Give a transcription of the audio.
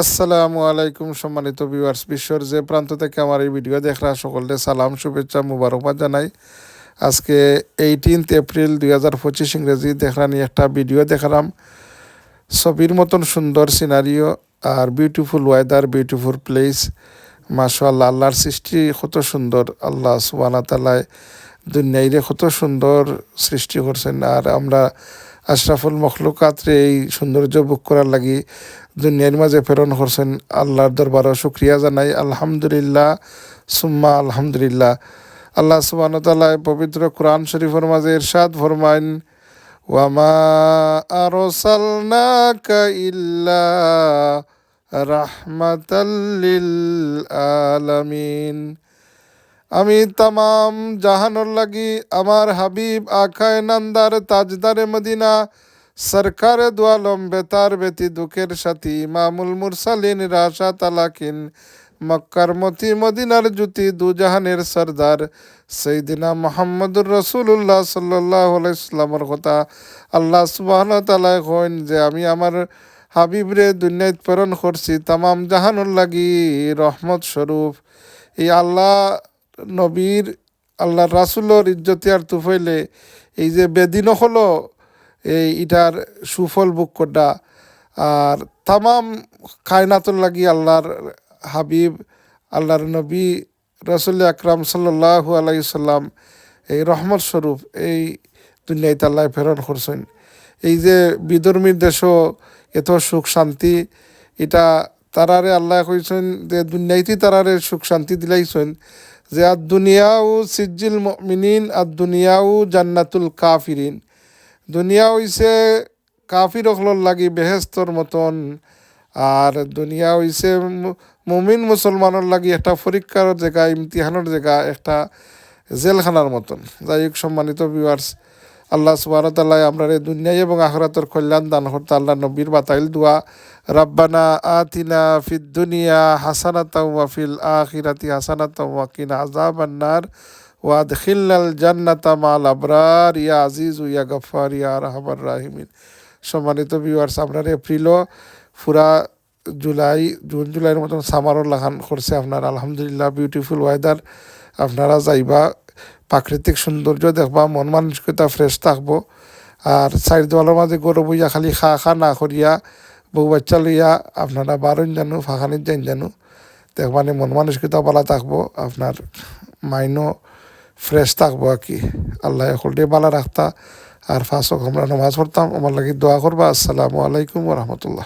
আসসালামু আলাইকুম সম্মানিত ভিউয়ার্স বিশ্বর যে প্রান্ত থেকে আমার এই ভিডিও দেখরা, সকলকে সালাম, শুভেচ্ছা, মুবারকবাদ জানাই। আজকে এইটিনথ এপ্রিল দুই হাজার পঁচিশ ইংরেজি দেখরানি একটা ভিডিও দেখালাম ছবির মতন সুন্দর সিনারিও আর বিউটিফুল ওয়েদার বিউটিফুল প্লেস মাশাল্লাহ আল্লাহর সৃষ্টি কত সুন্দর। আল্লাহ সুবানা তালায় দুনিয়াইরে কত সুন্দর সৃষ্টি করছেন। আর আমরা আশরাফুল মখলুকাতরে এই সৌন্দর্য বুক করার লাগি দুনিয়ার মাঝে প্রেরণ করছেন আল্লাহর দরবারও শুক্রিয়া জানাই। আলহামদুলিল্লাহ, সুম্মা আলহামদুলিল্লাহ। আল্লাহ সুবান তাল্লাহ পবিত্র কোরআন শরীফের মাঝে ইরশাদ ফরমাইন, ওয়ামা আরসালনাকা ইল্লা রাহমাতাল্লিল আলামিন। আমি তামাম জাহানোর লাগি আমার হাবিব আখায় নান্দার তাজদারে মদিনা, সরকারে দোয়ালম বেতার বেতি দুঃখের সাথী মামুল মুরসালিন রাশা তালাকিন মক্কার মতি মদিনার জুতি দুজাহানের সর্দার সেইদিনা মোহাম্মদুর রসুল্লাহ সাল্লাহ ইসলামর কথা। আল্লাহ সুবাহন তালায় কইন যে আমি আমার হাবিবরে দুনিয়াত প্রেরণ করছি তামাম জাহানুর লাগি রহমত স্বরূপ। এই আল্লাহ নবীর আল্লাহ রাসুলোর ইজ্জতিয়ার তুফাইলে এই যে বেদিন হলো, এই ইটার সুফল বুক করা আর তামাম কায়নাতুর লাগি আল্লাহর হাবিব, আল্লাহর নবী রসুল আকরাম সাল্লাহ আলাইসাল্লাম এই রহমত স্বরূপ এই দুনিয়ায় তাল্লাহ প্রেরণ করছেন। এই যে বিধর্মীর দেশও এত সুখ শান্তি, এটা তারারে আল্লাহ কইছেন যে দুনিয়াইতেই তারারে সুখ শান্তি দিলাইছেন। যে আর দুনিয়াও সিজ্জিল মিনিন আর দুনিয়াও জান্নাতুল কাফিরিন। দুনিয়া হইছে কাফির অখলর লাগি বেহেস্তর মতন, আর দুনিয়া হইছে মুমিন মুসলমানের লাগি একটা পরীক্ষার জায়গা, ইমতিহানের জায়গা, একটা জেলখানার মতন। যাই হোক, সম্মানিত ভিউয়ার্স আল্লাহ সুবাহতাল্লাহ আমরা এই দুনিয়ায় এবং আখরাতর কল্যাণ দান করতে আল্লাহ নবীর বাতাইল দোয়া, রাব্বানা আতিনা ফিদ দুনিয়া হাসানাতা ওয়া ফিল আখিরাতি হাসানাতা ওয়া কিনা আযাবান্নার ওয়া আদখিলনাল জান্নাতা মাল আবরার, ইয়া আজিজ, ইয়া গফার ইয়া রাহমার রাহিমিন। সম্মানিত ভিউয়ার্স আপনার এপ্রিলও পুরা জুলাই, জুন জুলাইয়ের মতন সামারও লাগান করছে আপনার। আলহামদুলিল্লাহ বিউটিফুল ওয়েদার আপনারা যাইবা প্রাকৃতিক সৌন্দর্য দেখবা, মন মানসিকতা ফ্রেশ থাকব। আর সাইড দেওয়ালের মাঝে গরু বইয়া খালি খা খা না করিয়া বউ বাচ্চা লইয়া, আপনারা বারণ জানো ফাঁকানির যান জানো দেখবানি মন মানসিকতা পালা থাকব, আপনার মাইনও ফ্রেশ থাকব আর কি। আল্লাহ হলডে বালা রাখতা আর ফাঁসক আমরা নমাজ পড়তাম আমার লাগি দোয়া করবা আসসালামু আলাইকুম রহমতুল্লাহ।